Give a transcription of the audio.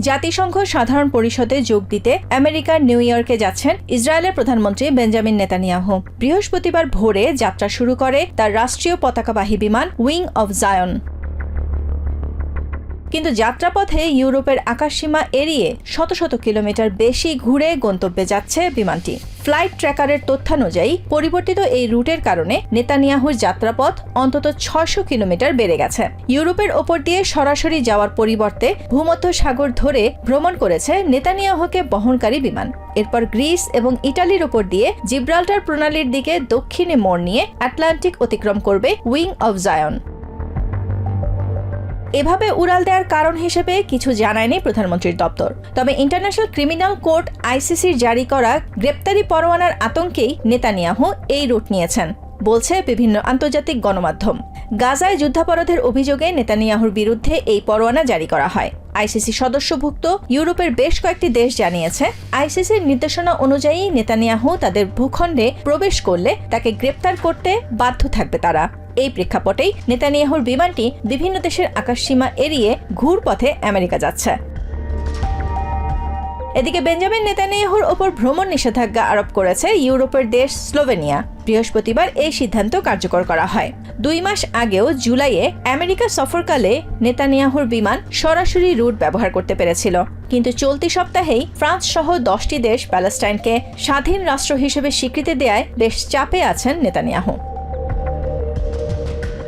জাতিসংঘ সাধারণ পরিষদে যোগ দিতে আমেরিকার নিউ ইয়র্কে যাচ্ছেন ইসরায়েলের প্রধানমন্ত্রী বেঞ্জামিন নেতানিয়াহু। বৃহস্পতিবার ভোরে যাত্রা শুরু করে তার রাষ্ট্রীয় পতাকাবাহী বিমান উইং অব জায়ন। কিন্তু যাত্রাপথে ইউরোপের আকাশসীমা এড়িয়ে শত শত কিলোমিটার বেশি ঘুরে গন্তব্যে যাচ্ছে বিমানটি। ফ্লাইট ট্র্যাকারের তথ্যানুযায়ী পরিবর্তিত এই রুটের কারণে নেতানিয়াহুর যাত্রাপথ অন্তত ছয়শো কিলোমিটার বেড়ে গেছে। ইউরোপের ওপর দিয়ে সরাসরি যাওয়ার পরিবর্তে ভূমধ্য সাগর ধরে ভ্রমণ করেছে নেতানিয়াহুকে বহনকারী বিমান। এরপর গ্রিস এবং ইটালির ওপর দিয়ে জিব্রাল্টার প্রণালীর দিকে দক্ষিণে মোড় নিয়ে আটলান্টিক অতিক্রম করবে উইং অব জায়ন। এভাবে উড়াল দেওয়ার কারণ হিসেবে কিছু জানায়নি প্রধানমন্ত্রীর দপ্তর। তবে ইন্টারন্যাশনাল ক্রিমিনাল কোর্ট আইসিসির জারি করা গ্রেপ্তারি পরোয়ানার আতঙ্কেই নেতানিয়াহু এই রুট নিয়েছেন, বলছে বিভিন্ন আন্তর্জাতিক গণমাধ্যম। গাজায় যুদ্ধাপরাধের অভিযোগে নেতানিয়াহুর বিরুদ্ধে এই পরোয়ানা জারি করা হয়। আইসিসি সদস্যভুক্ত ইউরোপের বেশ কয়েকটি দেশ জানিয়েছে আইসিসির নির্দেশনা অনুযায়ী নেতানিয়াহু তাদের ভূখণ্ডে প্রবেশ করলে তাকে গ্রেপ্তার করতে বাধ্য থাকবে তারা। এই প্রেক্ষাপটেই নেতানিয়াহুর বিমানটি বিভিন্ন দেশের আকাশসীমা এড়িয়ে ঘুর পথে আমেরিকা যাচ্ছে। এদিকে বেঞ্জামিন নেতানিয়াহুর ওপর ভ্রমণ নিষেধাজ্ঞা আরোপ করেছে ইউরোপের দেশ স্লোভেনিয়া। বৃহস্পতিবার এই সিদ্ধান্ত কার্যকর করা হয়। দুই মাস আগেও জুলাইয়ে আমেরিকা সফরকালে নেতানিয়াহুর বিমান সরাসরি রুট ব্যবহার করতে পেরেছিল। কিন্তু চলতি সপ্তাহেই ফ্রান্স সহ দশটি দেশ প্যালেস্টাইনকে স্বাধীন রাষ্ট্র হিসেবে স্বীকৃতি দেয়ায় বেশ চাপে আছেন Netanyahu.